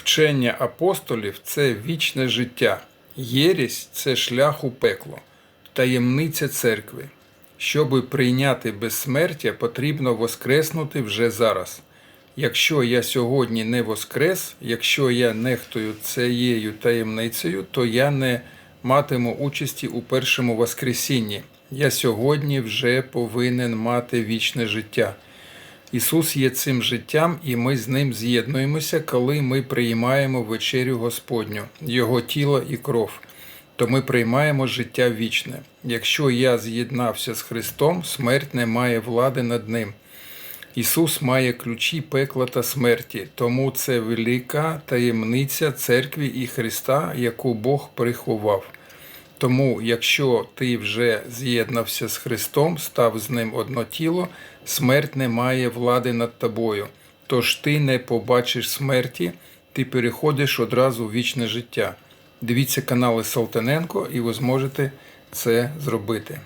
Вчення апостолів це вічне життя, єрість це шлях у пекло, таємниця церкви. Щоби прийняти безсмертя, потрібно воскреснути вже зараз. Якщо я сьогодні не воскрес, якщо я нехтую цією таємницею, то я не матиму участі у першому воскресінні. Я сьогодні вже повинен мати вічне життя. Ісус є цим життям, і ми з ним з'єднуємося, коли ми приймаємо вечерю Господню, Його тіло і кров. То ми приймаємо життя вічне. Якщо я з'єднався з Христом, смерть не має влади над ним. Ісус має ключі пекла та смерті, тому це велика таємниця церкві і Христа, яку Бог приховав. Тому, якщо ти вже з'єднався з Христом, став з ним одно тіло, смерть не має влади над тобою. Тож ти не побачиш смерті, ти переходиш одразу в вічне життя. Дивіться канали Солтаненко і ви зможете це зробити.